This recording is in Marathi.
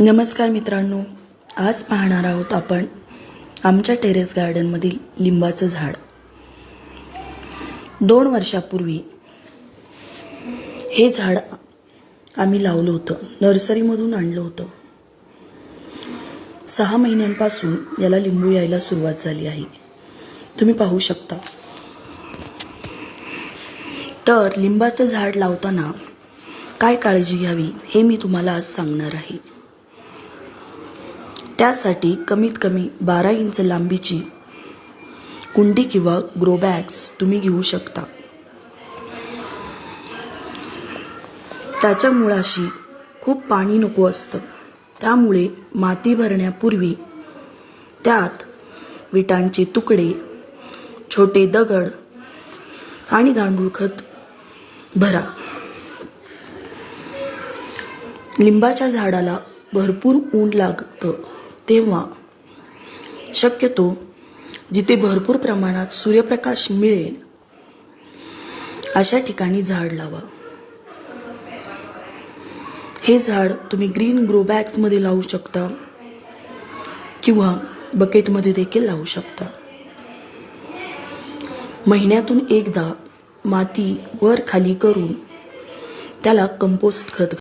नमस्कार मित्रांनो आज पाहणार आहोत आपण आमच्या टेरेस गार्डनमधील लिंबाचं झाड. दोन वर्षापूर्वी हे झाड आम्ही लावलं होतं नर्सरीमधून आणलं होतं. सहा महिन्यांपासून याला लिंबू यायला सुरुवात झाली आहे. तुम्ही पाहू शकता. तर लिंबाचं झाड लावताना काय काळजी घ्यावी हे मी तुम्हाला आज सांगणार आहे. त्यासाठी कमीत कमी बारा इंच लांबीची कुंडी किंवा ग्रो बॅग्स तुम्ही घेऊ शकता. त्याच्या मुळाशी खूप पाणी नको असतं. त्यामुळे माती भरण्यापूर्वी त्यात विटांचे तुकडे छोटे दगड आणि गांडूळ खत भरा. लिंबाच्या झाडाला भरपूर ऊन लागतं. तेव्हा शक्यतो जिथे भरपूर प्रमाणात सूर्यप्रकाश मिळेल अशा ठिकाणी झाड लावा. हे झाड तुम्ही ग्रीन ग्रो बॅग्समध्ये लावू शकता किंवा बकेटमध्ये देखील लावू शकता. महिन्यातून एकदा माती वर खाली करून त्याला कंपोस्ट खत